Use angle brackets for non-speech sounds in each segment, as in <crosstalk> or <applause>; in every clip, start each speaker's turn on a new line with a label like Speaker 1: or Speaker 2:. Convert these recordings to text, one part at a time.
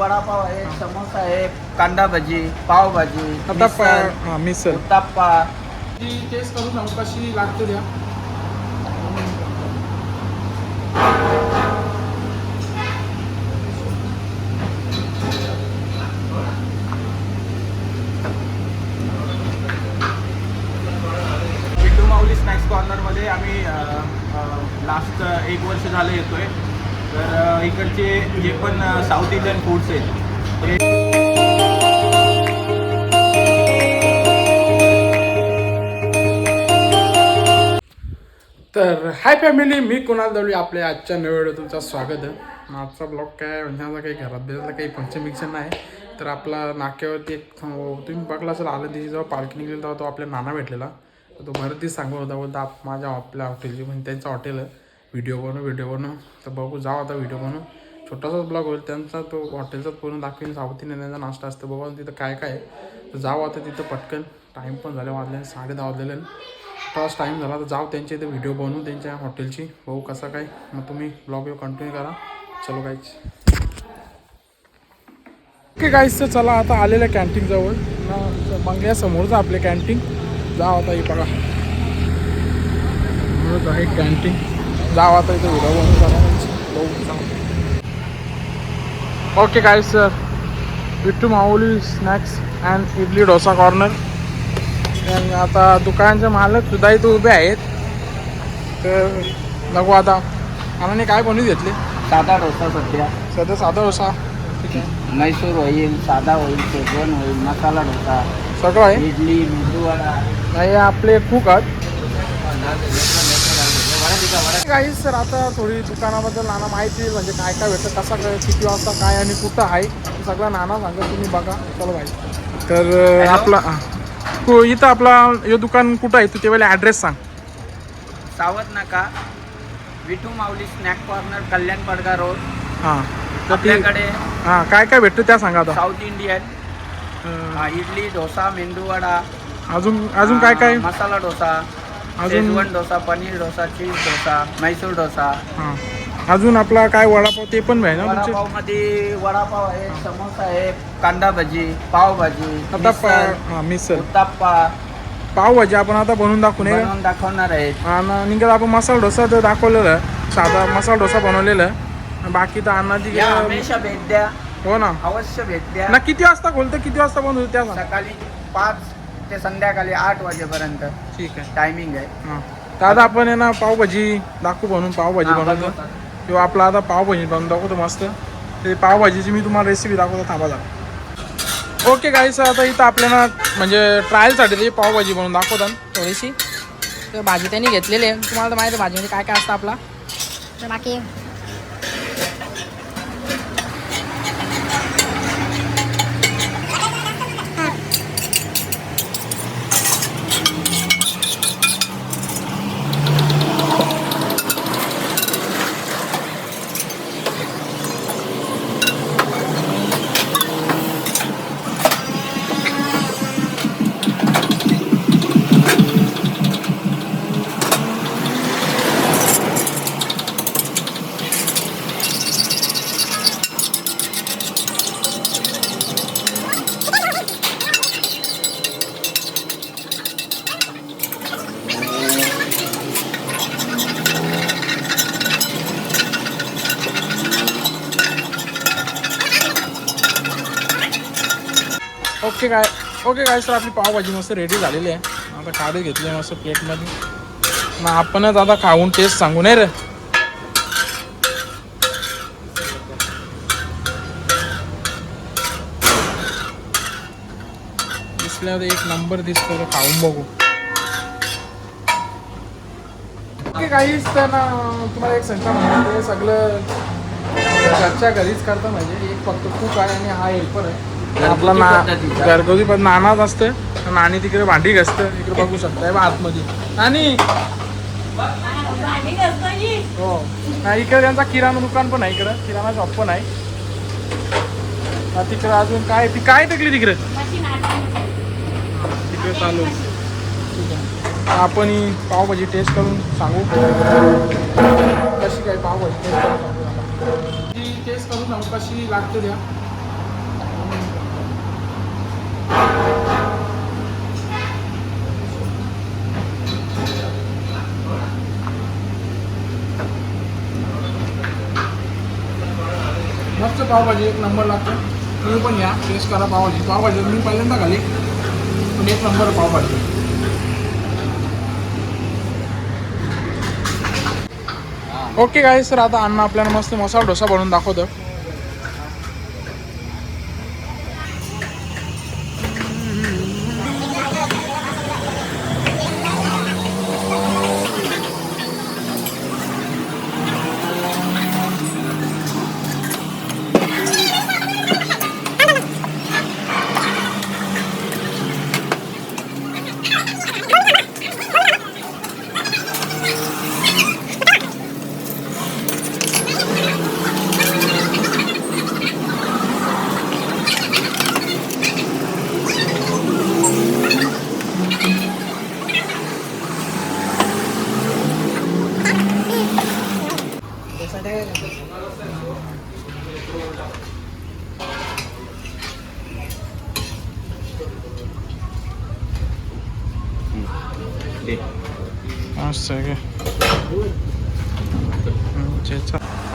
Speaker 1: वडापाव आहे समोसा आहे कांदा भजी पावभाजी
Speaker 2: आता
Speaker 1: मिसळ,
Speaker 2: हा,
Speaker 1: उत्तप्पा.
Speaker 2: ती टेस्ट करून सांगू कशी लागते द्या.
Speaker 3: माऊली स्नॅक्स कॉर्नरमध्ये आम्ही लास्ट एक वर्ष झालं येतोय. तर इकडचे जे पण साऊथ इंडियन फूड्स आहेत ते
Speaker 2: तर हाय फॅमिली मी कुणाल दळवी आपल्या आजच्या नव्या व्हिडिओ तुमचं स्वागत आहे. आजचा ब्लॉग काय म्हणजे आता काही घरात बिरातला काही फंक्शन बिक्शन नाही. तर आपला नाक्यावरती एक तुम्ही बघला असेल आलं दिवशी जेव्हा पालखी निघली तेव्हा तो आपल्या नाना भेटलेला. तो बरेच दिवस सांगत होता बोलता आप- माझ्या आपल्या हॉटेलची म्हणजे त्यांचं हॉटेल आहे. व्हिडिओ बनव व्हिडिओ बनव. तर बघू जाऊ आता व्हिडिओ बनव. छोटासाच ब्लॉग होईल त्यांचा तो हॉटेलचाच पूर्ण दाखवीन. साऊथ त्यांचा नाश्ता असतो बाबा तिथं काय काय तर जाऊ आता तिथं पटकन. टाईम पण झाले वाजले साडे दहा वाजलेले आहे. तास टाईम झाला तर जाऊ त्यांच्या इथे व्हिडिओ बनवू त्यांच्या हॉटेलची बघू कसा काय. मग तुम्ही ब्लॉग कंटिन्यू करा. चलो काहीच ओके काहीच तर चला आता आलेलं आहे कॅन्टीनजवळ बंगल्या ना आपले कॅन्टीन जा आता हे बघा. समोरच आहे कॅन्टीन जाऊ आता इथे video okay guys sir Vitthu Mauli snacks and idli dosa corner आणि आता दुकानाचे मालक सुद्धा इथे उभे आहेत. तर बघू आता. आम्हाला काय बनवून घेतले?
Speaker 1: साधा डोसा सध्या.
Speaker 2: सध्या साधा डोसा. ठीक आहे.
Speaker 1: मैसूर होईल साधा होईल शेजवान होईल मसाला डोसा.
Speaker 2: सगळं आहे?
Speaker 1: इडली मेदूवडा.
Speaker 2: नाही आपले खूप आहेत. काही सर आता थोडी दुकानाबद्दल नाना माहिती म्हणजे काय काय भेटतं कसं काय किती वाजता काय आणि कुठं आहे ते सगळं नाना सांगा तुम्ही बघा चलो भाई तर आपला हा. कु- इथं आपला हे दुकान कुठं आहे तू ते वेळेला ॲड्रेस सांग.
Speaker 1: सावध नका Vithu Mauli snack corner Kalyan Padga road
Speaker 2: हां
Speaker 1: आपल्याकडे
Speaker 2: हां काय काय भेटतं त्या सांगा आता.
Speaker 1: साऊथ इंडियन हा, इडली डोसा मेंदूवडा
Speaker 2: अजून अजून काय काय
Speaker 1: मसाला डोसा.
Speaker 2: अजून
Speaker 1: शेजवान डोसा पनीर डोसा चीज डोसा मैसूर डोसा.
Speaker 2: हां. अजून आपला काय वडापाव ते पण आहे ना तुमचे?
Speaker 1: वडापावमध्ये वडापाव आहे समोसा आहे कांदा भजी पावभाजी
Speaker 2: आता पा
Speaker 1: मिसळ,
Speaker 2: हां मिसळ.
Speaker 1: उत्तप्पा.
Speaker 2: पावभाजी आपण आता बनवून दाखवू नये
Speaker 1: बनवून दाखवणार आहेत
Speaker 2: आणि निघत आपण मसाला डोसा तर दाखवलेला. आहे. साधा मसाला डोसा बनवलेला. आहे. बाकी तर अन्नाची
Speaker 1: या हमेशा भेट द्या.
Speaker 2: हो ना.
Speaker 1: अवश्य भेट द्या.
Speaker 2: ना किती वाजता खोलतं? किती वाजता बंद होतं? त्या सांग.
Speaker 1: सकाळी पाच ते संध्याकाळी आठ वाजेपर्यंत
Speaker 2: ठीक आहे.
Speaker 1: टायमिंग आहे.
Speaker 2: हां. तर आता आपण आहे ना पावभाजी दाखवू बनवून पावभाजी
Speaker 1: हा,
Speaker 2: बनवतो.
Speaker 1: बनवतात.
Speaker 2: किंवा आपला आता पावभाजी बनवून दाखवतो मस्त. ते पावभाजीची मी तुम्हाला रेसिपी दाखवतो थांबा जा ओके गाईस आता इथं आपल्याला म्हणजे ट्रायलसाठी ते पावभाजी बनवून दाखवतात.
Speaker 4: थोडीशी. तर भाजी त्यांनी घेतलेली आहे. तुम्हाला तर माहिती आहे भाजीमध्ये काय काय असतं आपला?
Speaker 5: तर बाकी
Speaker 2: ओके काय ओके काय सर आपली पावभाजी मस्त रेडी झालेली आहे. आता काढे घेतले मस्त प्लेटमध्ये मग आपणच आता खाऊन टेस्ट सांगू नाही रे? दिसल्यावर एक नंबर दिसतो खाऊन बघू. ओके काहीच तर ना तुम्हाला एक संख्या म्हणतो सगळं घरच्या घरीच करता म्हणजे एक फक्त खूप आहे आणि हा हेल्पर आहे. आपला ना. घरगुती पण नानाच असते नाणी तिकडे भांडी घसतं. इकडे बघू शकता बघा आतमध्ये. नानी! हो. इकडे त्यांचा किराणा दुकान पण आहे इकडं. किराणा शॉप पण आहे. तिकडे अजून काय? ती काय टाकली तिकडे? तिकडे चालू. आपण ही पावभाजी टेस्ट करून सांगू. कशी काय पावभाजी टेस्ट करून सांगू टेस्ट करून सांगू कशी लागते द्या पावभाजी एक नंबर लागते. तुम्ही पण या टेस्ट करा पावभाजी. पावभाजी मी पहिल्यांदा खाली पण एक नंबर पावभाजी. ओके काय सर आता अण्णा आपल्याला मस्त मसाला डोसा बनवून दाखवतं.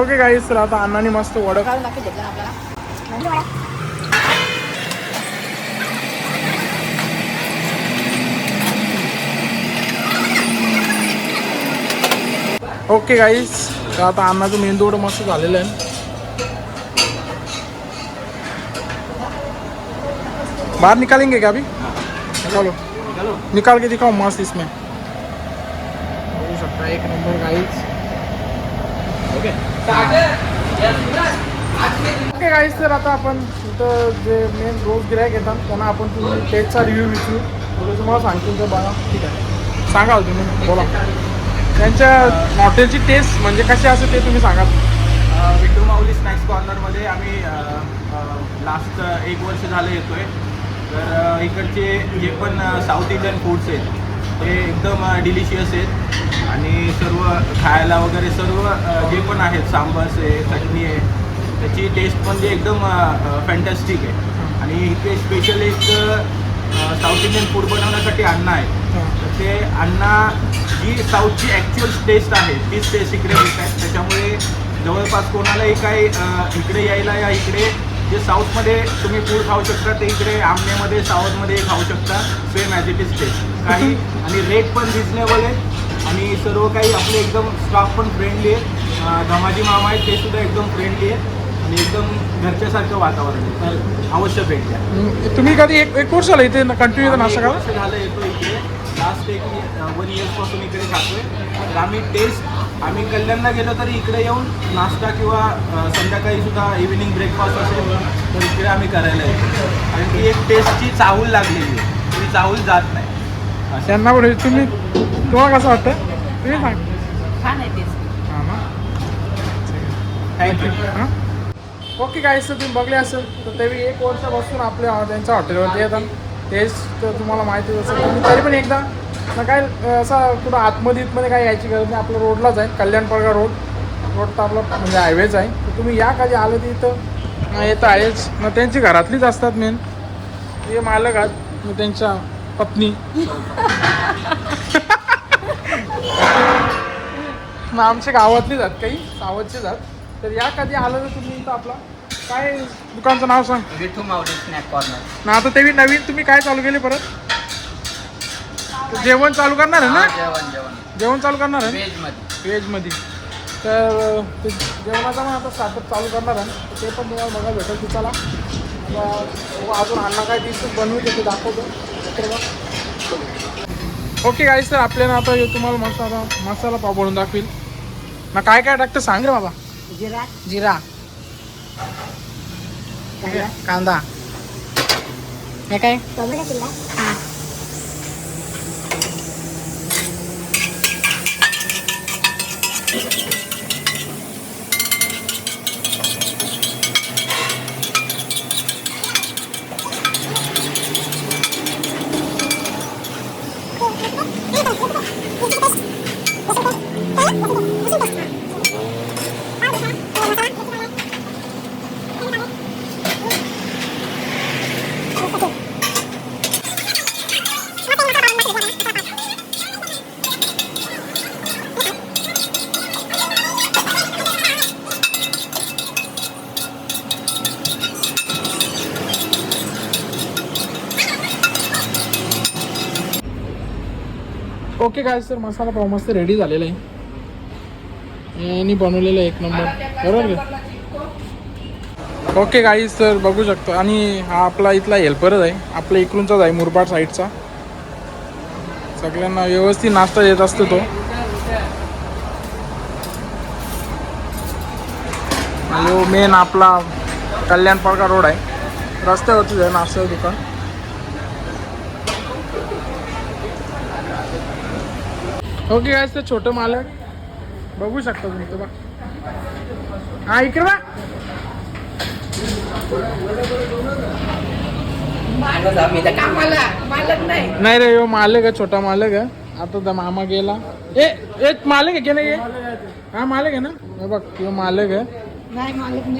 Speaker 2: ओके काही सर आता अण्णाने मस्त वडक ओके गाईस तर आता अन्नाचं मेंदू वडं मस्त झालेलं आहे. बाहर निकालेंगे क्या अभी निकालो. निकाल. के दिखाओ मस्त इसमें. एक नंबर गाईच
Speaker 3: ओके
Speaker 2: ओके गाईज तर आता आपण इथं जे मेन रोज गिरायक येतात त्यांना आपण तुम्ही टेस्टचा रिव्ह्यू विचारू. तुम्हाला सांगतील तर बघा ठीक आहे. सांगा तुम्ही बोला. त्यांच्या हॉटेलची टेस्ट म्हणजे कशी असते ते तुम्ही सांगा.
Speaker 3: विटू माऊली स्नॅक्स कॉर्नरमध्ये आम्ही लास्ट एक वर्ष झालं येतो आहे तर इकडचे जे पण साऊथ इंडियन फूड्स आहेत ते एकदम डिलिशियस आहेत. आणि सर्व खायला वगैरे सर्व जे पण आहेत सांबर्स आहे चटणी आहे त्याची टेस्ट पण जे एकदम फॅन्टॅस्टिक आहे. आणि इथे स्पेशल एक साऊथ इंडियन फूड बनवण्यासाठी अन्न आहे. तर ते अण्णा जी साऊथची ॲक्च्युअल टेस्ट आहे. तीच टेस्ट इकडे देत आहेत त्याच्यामुळे जवळपास कोणालाही काय इकडे यायला या इकडे जे साऊथमध्ये तुम्ही फूड खाऊ शकता ते इकडे आमनेमध्ये साऊथमध्ये खाऊ शकता. Same as it is taste काही <laughs> आणि रेट पण रिजनेबल आहे. आणि सर्व काही आपले एकदम स्टॉक पण फ्रेंडली आहे. धमाजी मामा आहेत ते सुद्धा एकदम फ्रेंडली आहे. आणि एकदम घरच्यासारखं वातावरण आहे. अवश्य भेट द्या
Speaker 2: तुम्ही कधी एक एक वर्ष झालं इथे कंटिन्यू येतं नाश्ता
Speaker 3: आम्ही एक
Speaker 2: करा
Speaker 3: वर्ष झालं येतो इकडे लास्ट एक वन इयर्सपासून इकडे खातोय तर आम्ही टेस्ट आम्ही कल्याणला गेलो तरी इकडे येऊन नाश्ता किंवा अ, संध्याकाळी सुद्धा इव्हिनिंग ब्रेकफास्ट असेल तर इकडे आम्ही करायला येतो आणि ती एक टेस्टची चाहूल लागलेली आहे. ती चाहूल जात नाही. असं.
Speaker 2: त्यांना पण तुम्ही तुम्हाला कसं वाटतं तुम्ही सांग.
Speaker 4: छान आहे तेच
Speaker 2: हां ना.
Speaker 3: थँक्यू
Speaker 2: हां? ओके काय तर तुम्ही बघले असेल तर ते एक वर्षापासून आपल्या त्यांच्या हॉटेलवरती येतात. तेच तर तुम्हाला माहितीच असेल तरी पण एकदा ना काय असा कुठं आतमध्ये काय यायची गरज नाही. आपलं रोडलाच आहे कल्याणपळगा रोड रोड तर आपलं म्हणजे हायवेच आहे. तर तुम्ही या कधी आलं तर इथं येतं आहेच. मग त्यांची घरातलीच असतात मेन ते मालक आहेत. मग त्यांच्या पत्नी. <laughs> मग आमच्या गावातलीच आहेत काही. सावधचेच आहेत. तर या कधी आलं तर तुम्ही इथं आपला? काय दुकानचं नाव सांग?
Speaker 1: विठू माऊली स्नॅक कॉर्नर
Speaker 2: ना आता ते बी नवीन तुम्ही काय चालू केले परत? तर जेवण चालू करणार आहे ना?
Speaker 1: जेवण जेवण.
Speaker 2: जेवण चालू करणार आहे
Speaker 1: व्हेजमध्ये
Speaker 2: व्हेजमध्ये तर ते जेवणाचा पण आता स्टार्टअप चालू करणार आहे तर ते पण तुम्हाला बघायला भेटेल की चला आता बघू अजून अण्णा काय डिशेस बनवू ते दाखवतो. तर बघ. ओके गाईस तर आपल्याला आता हे तुम्हाला मसाला मसाला पाव बनवून दाखवील. ना काय काय टाकतं सांग रे बाबा.
Speaker 4: जिरा जिरा
Speaker 2: ठीक आहे कांदा
Speaker 4: हे काय
Speaker 2: ओके काय सर मसाला पाव मस्त रेडी झालेला आहे. यांनी बनवलेला आहे एक नंबर बरोबर का ओके काही सर बघू शकतो. आणि हा आपला इथला हेल्परच आहे. आपल्या इकडूनचाच आहे मुरबाड साईडचा सगळ्यांना व्यवस्थित नाश्ता देत असतो तो. मेन आपला कल्याण पाडका रोड आहे. रस्त्यावरतीच आहे नाश्त्याचं दुकान. ओके काय ते छोटं मालक. बघू शकता तुम्ही तो बा हा इकडे बा नाही. रे यो मालक आहे छोटा मालक आहे. आता तर मामा गेला. ए ए मालक आहे की नाही? हे? हा मालक आहे ना? हे बघ यो मालक आहे.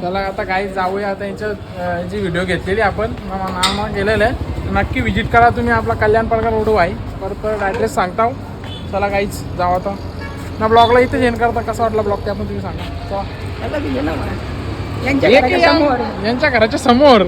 Speaker 2: चला आता काही जाऊया. आता यांच्या यांची व्हिडिओ घेतलेली आपण. मामा गेलेलं आहे नक्की व्हिजिट करा तुम्ही. आपला कल्याण पाडका रोड आहे. परत परत ॲड्रेस सांगता. चला काहीच जाऊ आता. ना ब्लॉगला इथे जेन करता. कसा वाटला ब्लॉग ते आपण तुम्ही सांगा. चला. यांच्या घराच्या समोर.